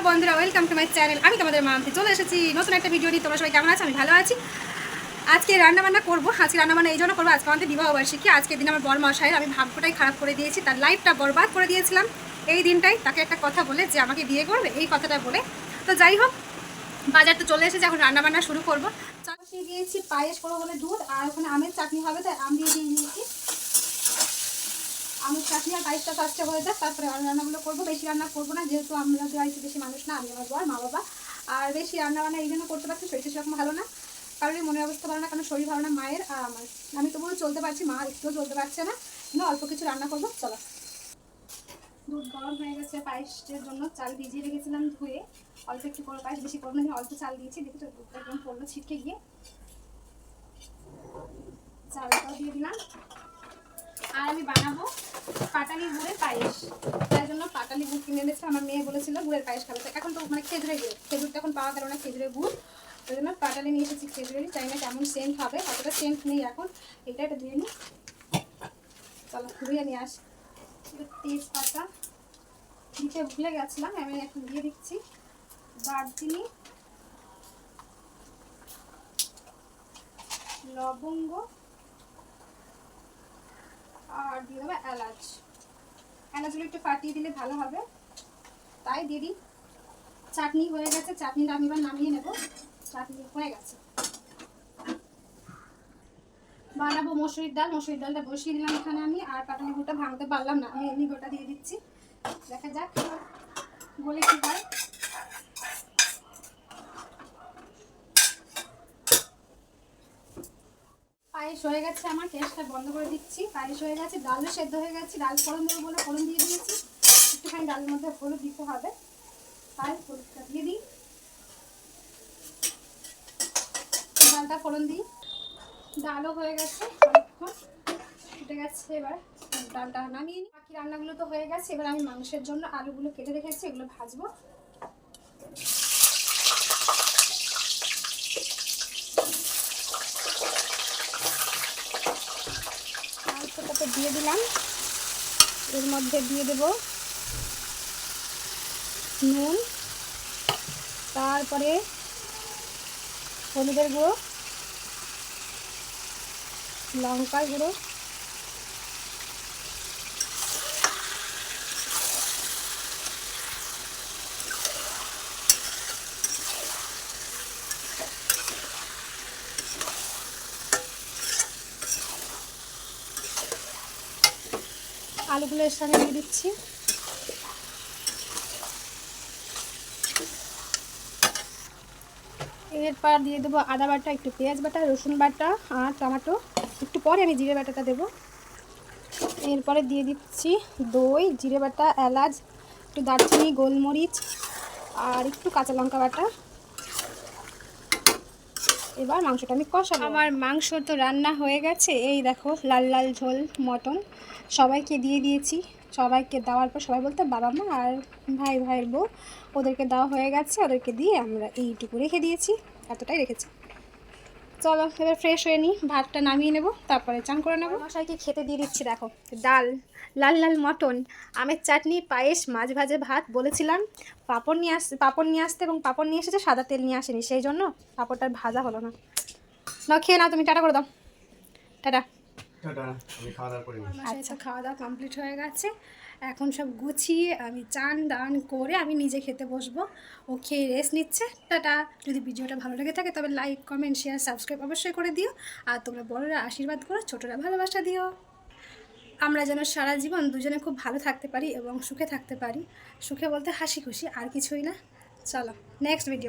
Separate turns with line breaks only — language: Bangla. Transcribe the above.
হ্যালো বন্ধুরা ওয়েলকাম টু মাই চ্যানেল আমি তোমাদের মামতে চলে এসেছি নতুন একটা ভিডিও নিয়ে। তোমরা সবাই কেমন আছো? আমি ভালো আছি। আজকে রান্নাবান্না করব। আজকে রান্নাবান্না এই জন্য করব আজকে আমাদের বিবাহ বার্ষিকী। আজকের দিন আমার বর মশাইয়ের আমি ভাগ্যটাই খারাপ করে দিয়েছি। তার লাইফটা বরবাদ করে দিয়েছিলাম। এই দিনটাই তাকে একটা কথা বলে যে আমাকে বিয়ে করবে। এই কথাটা বলে। তো যাই হোক, বাজার তো চলে এসেছে। এখন রান্না বান্না শুরু করব। চাটনি দিয়েছি, পায়েস করব বলে দুধ, আর ওখানে আমের চাটনি হবে, তাই আম দিয়ে দিয়ে দিয়েছি। চাটনি আর পায়েসটা ফার্স্টে হয়ে যাক, তারপরে রান্নাগুলো করব। বেশি রান্না করব না, যেহেতু আমরা বাড়িতে বেশি মানুষ না, আমি আমার বর, মা, বাবা। আর বেশি রান্না বান্না এই জন্য করতে পারছি, শরীরটা সেরকম ভালো না। কারণ মনের অবস্থা ভালো না, কারণ শরীর ভালো না, মায়ের আর আমার আমি তবুও চলতে পারছি, মা একটুও চলতে পারছে না। কিন্তু অল্প কিছু রান্না করব, চলো। দুধ গরম হয়ে গেছে পায়েসের জন্য, চাল ভিজিয়ে রেখেছিলাম ধুয়ে। অল্প একটু করে পায়েস বেশি করব না অল্প চাল দিয়েছি দেখি তো দুধটা একদম পড়ল ছিটকে গিয়ে। চালটাও দিয়ে দিলাম। আর আমি বানাবো পাটালি গুড়ের পায়েস। তার জন্য পাটালি গুড় কিনে এনেছে, আমার মেয়ে বলেছিল গুড়ের পায়েস খাবে। এখন তো মানে খেজুরের গুড়, খেজুরটা এখন পাওয়া গেল না, খেজুরের গুড়। ওই জন্য পাটালি নিয়ে এসেছি খেজুরেরই। চাই না কেমন সেন্ট হবে, অতটা সেন্ট নেই এখন। এটা এটা দিয়ে নিই চলো ধুয়ে নিয়ে আস। তেজপাতা দিতে ভুলে গেছিলাম, আমি এখন দিয়ে দিচ্ছি। দারচিনি, লবঙ্গ আর দিয়ে দেবো এলাচ। এলাচগুলো একটু ফাটিয়ে দিলে ভালো হবে। তাই দিয়ে দিই। চাটনি হয়ে গেছে, চাটনিটা আমি এবার নামিয়ে নেব। চাটনি হয়ে গেছে। বানাবো মসুরির ডাল। মসুরির ডালটা বসিয়ে দিলাম এখানে আমি। আর পাটালি গুঁড়টা ভাঙতে পারলাম না। আমি এমনি গোটা দিয়ে দিচ্ছি। দেখা যাক বলে কি হয়। পায়েস হয়ে গেছে আমার, গ্যাসটা বন্ধ করে দিচ্ছি। পায়েস হয়ে গেছে, ডালও সেদ্ধ হয়ে গেছে, ডাল ফোড়ন দেবো বলে ফোড়ন দিয়ে দিয়েছি। একটুখানি ডালের মধ্যে হলুদ দিতে হবে। তাই হলুদটা দিয়ে দিই। ডালটা ফোড়ন দিই। ডালও হয়ে গেছে ফুটে গেছে এবার। ডালটা নামিয়ে নিই। বাকি রান্নাগুলো তো হয়ে গেছে, এবার আমি মাংসের জন্য আলুগুলো কেটে রেখেছি, এগুলো ভাজবো মাংসটাতে দিয়ে দিলাম। এর মধ্যে দিয়ে দেব নুন তারপরে হলুদের গুঁড়ো লঙ্কার গুঁড়ো আলুগুলো এর সঙ্গে দিয়ে দিচ্ছি। এরপর দিয়ে দেবো আদা বাটা, একটু পেঁয়াজ বাটা, রসুন বাটা আর টমেটো। একটু পরে আমি জিরে বাটাটা দেবো। এরপরে দিয়ে দিচ্ছি দই, জিরে বাটা, এলাচ, একটু দারচিনি, গোলমরিচ আর একটু কাঁচা লঙ্কা বাটা। এবার মাংসটা আমি কষাবো। আমার মাংস তো রান্না হয়ে গেছে। এই দেখো, লাল লাল ঝোল মটন সবাইকে দিয়ে দিয়েছি। সবাইকে দেওয়ার পর সবাই বলতে বাবা মা আর ভাই ভাইয়ের বউ, ওদেরকে দেওয়া হয়ে গেছে। ওদেরকে দিয়ে আমরা এইটুকু রেখে দিয়েছি। এতটাই রেখেছি। চলো, এবার ফ্রেশ হয়ে নিই, ভাতটা নামিয়ে নেব, তারপরে চান করে নেব। মশাইকে খেতে দিয়ে দিচ্ছি, দেখো, ডাল, লাল লাল মটন, আমের চাটনি, পায়েস, মাছ ভাজে ভাত, বলেছিলাম, পাপড় নিয়ে আস, পাপড় নিয়ে আসতে এবং পাপড় নিয়ে এসেছে, সাদা তেল নিয়ে আসেনি, সেই জন্য পাঁপড়টা ভাজা হলো না। না খেয়ে নাও, তুমি টাটা করে দাও। টাটা। খাওয়া দাওয়া কমপ্লিট হয়ে গেছে। এখন সব গুছিয়ে আমি চান দান করে আমি নিজে খেতে বসবো। ও খেয়ে রেস্ট নিচ্ছে। টাটা। যদি ভিডিওটা ভালো লেগে থাকে তবে লাইক কমেন্ট শেয়ার সাবস্ক্রাইব অবশ্যই করে দিও। আর তোমরা বড়রা আশীর্বাদ করো, ছোটরা ভালোবাসা দিও। আমরা যেন সারা জীবন দুজনে খুব ভালো থাকতে পারি এবং সুখে থাকতে পারি। সুখে বলতে হাসি খুশি, আর কিছুই না। চলো নেক্সট ভিডিও